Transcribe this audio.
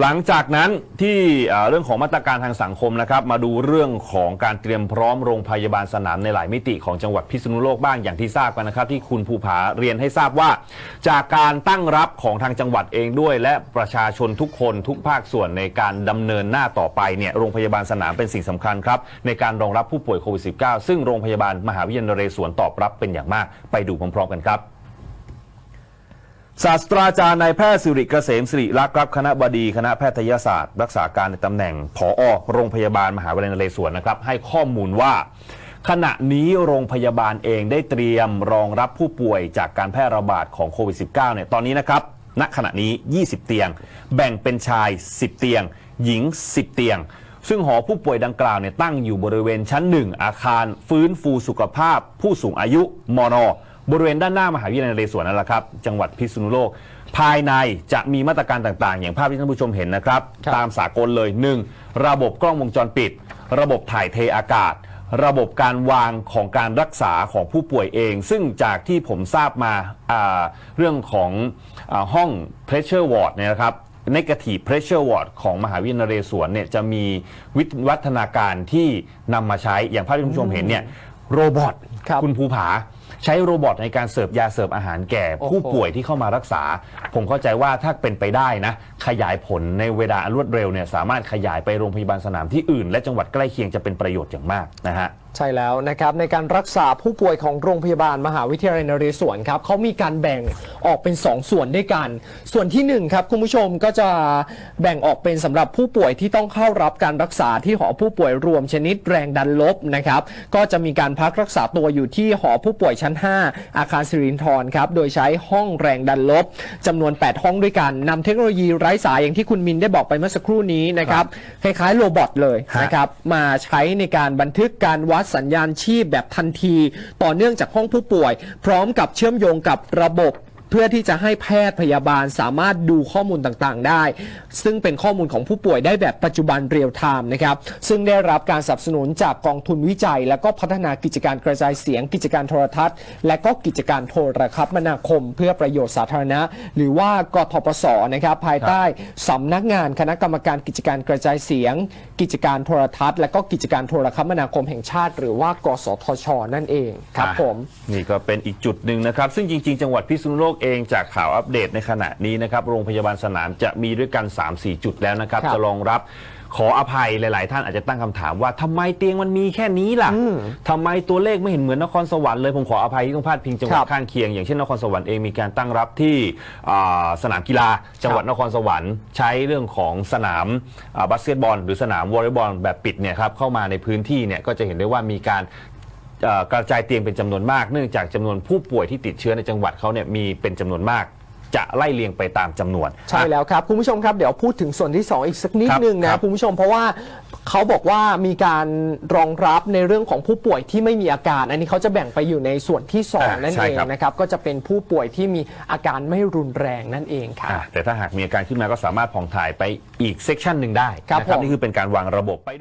หลังจากนั้นที่เรื่องของมาตรการทางสังคมนะครับมาดูเรื่องของการเตรียมพร้อมโรงพยาบาลสนามในหลายมิติของจังหวัดพิษณุโลกบ้างอย่างที่ทราบกันนะครับ ที่คุณภูผาเรียนให้ทราบว่า จากการตั้งรับของทางจังหวัดเองด้วย และประชาชนทุกคนทุกภาคส่วนในการดำเนินหน้าต่อไปเนี่ยโรงพยาบาลสนามเป็นสิ่งสำคัญครับ ในการรองรับผู้ป่วยโควิด -19 ซึ่งโรงพยาบาลมหาวิทยาลัยนเรศวรตอบรับเป็นอย่างมาก ไปดูพร้อมๆกันครับ ศาสตราจารย์นายแพทย์สิริเกษมสิริรักษ์ครับคณะบดีคณะแพทยศาสตร์ รักษาการในตำแหน่งผอโรงพยาบาลมหาวิทยาลัยนเรศวรนะครับ ให้ข้อมูลว่า ขณะนี้โรงพยาบาลเองได้เตรียมรองรับผู้ป่วยจากการแพร่ระบาดของโควิด -19 เนี่ยตอนนี้นะครับณขณะนี้ 20 เตียง แบ่งเป็นชาย 10 เตียง หญิง 10 เตียง ซึ่งหอผู้ป่วยดังกล่าวเนี่ยตั้งอยู่บริเวณชั้น 1 อาคาร ฟื้นฟูสุขภาพ ผู้สูงอายุมน บริเวณด้านหน้ามหาวิทยาลัยนเรศวรนั่นแหละครับจังหวัดพิษณุโลก ภายในจะมีมาตรการต่างๆ อย่างภาพที่ท่านผู้ชมเห็นนะครับ ครับ ตามสากลเลย 1. ระบบกล้องวงจรปิด ระบบถ่ายเทอากาศ ระบบการวางของการรักษาของผู้ป่วยเอง ซึ่งจากที่ผมทราบมาอ่าเรื่องของอาห้อง pressure ward เนี่ยนะครับ negative pressure ward ของมหาวิทยาลัยนเรศวรเนี่ยจะมีวิวัฒนาการที่นำมาใช้อย่างภาพที่คุณผู้ชมเห็นเนี่ยโรบอทครับคุณภูผา ใช้โรบอทในการเสิร์ฟยาเสิร์ฟอาหารแก่โอ้โหผู้ป่วยที่เข้ามารักษา ผมเข้าใจว่าถ้าเป็นไปได้นะ ขยายผลในเวลาอันรวดเร็วเนี่ยสามารถขยายไปโรงพยาบาลสนามที่อื่น และจังหวัดใกล้เคียงจะเป็นประโยชน์อย่างมากนะฮะใช่แล้วนะครับในการรักษาผู้ป่วยของโรงพยาบาลมหาวิทยาลัยนเรศวรครับเขามีการแบ่งออกเป็น 2 ส่วนด้วยกัน ส่วนที่1ครับคุณผู้ชมก็จะแบ่งออกเป็นสำหรับผู้ป่วยที่ต้องเข้ารับการรักษาที่หอผู้ป่วยรวมชนิดแรงดันลบนะครับก็จะมีการพักรักษาตัวอยู่ที่หอผู้ป่วยชั้น 5 อาคารสิรินทรครับโดยใช้ห้องแรงดันลบจำนวน 8 ห้องด้วยกันนำเทคโนโลยีไร้สายอย่างที่คุณมินได้บอกไปเมื่อสักครู่นี้นะครับคล้ายๆโรบอทเลยนะครับมาใช้ในการบันทึกการวัดสัญญาณชีพแบบทันที ต่อเนื่องจากห้องผู้ป่วย พร้อมกับเชื่อมโยงกับระบบ เพื่อที่จะให้แพทย์พยาบาลสามารถดูข้อมูลต่างๆ ได้ ซึ่งเป็นข้อมูลของผู้ป่วยได้แบบปัจจุบันเรียลไทม์นะครับ ซึ่งได้รับการสนับสนุนจากกองทุนวิจัย และก็พัฒนากิจการกระจายเสียง กิจการโทรทัศน์ และก็กิจการโทรคมนาคม เพื่อประโยชน์สาธารณะ หรือว่ากทปสนะครับภายใต้สำนักงานคณะกรรมการกิจการกระจายเสียง กิจการโทรทัศน์ และก็กิจการโทรคมนาคมแห่งชาติ หรือว่ากสทช นั่นเองครับผมนี่ก็เป็นอีกจุดหนึ่งนะครับ ซึ่งจริง ๆ จังหวัดพิษณุโลกเองจากข่าวอัปเดตในขณะนี้นะครับ โรงพยาบาลสนามจะมีด้วยกัน 3-4 จุดแล้วนะครับครับจะรองรับขออภัยหลาย ๆ ท่านอาจจะตั้งคำถามว่าทำไมเตียงมันมีแค่นี้ล่ะทำไมตัวเลขไม่เห็นเหมือนนครสวรรค์เลย ผมขออภัยที่ต้องพลาดพิงจังหวัคดรับข้างเคียง อย่างเช่นนครสวรรค์เองมีการตั้งรับที่อ่าสนามกีฬา จังหวัดนครสวรรค์ใช้เรื่องของสนามอ่าบาสเกตบอล หรือสนามวอลเลย์บอลแบบปิดเนี่ยครับเข้ามาในพื้นที่เนี่ยก็จะเห็นได้ว่ามีการเอ่อ กระจายเตียงเป็นจำนวนมาก เนื่องจากจำนวนผู้ป่วยที่ติดเชื้อในจังหวัดเขาเนี่ยมีเป็นจำนวนมากจะไล่เลียงไปตามจำนวน ใช่แล้วครับคุณผู้ชมครับเดี๋ยวพูดถึงส่วนที่ 2 อีกสักนิดครับนึงคนะรับคุณผู้ชมเพราะว่าเขาบอกว่ามีการรองรับในเรื่องของผู้ป่วยที่ไม่มีอาการ อันนี้เขาจะแบ่งไปอยู่ในส่วนที่อ่า2นั่นใช่เองครับนะครับก็จะเป็นผู้ป่วยที่มีอาการไม่รุนแรงนั่นเองครับอะแต่ถ้าหากมีอาการขึ้นมาก็สามารถผ่องถ่ายไปอีกเซกชันหนึ่งได้ครับนะครับผมนี่คือเป็นการวางระบบไปดู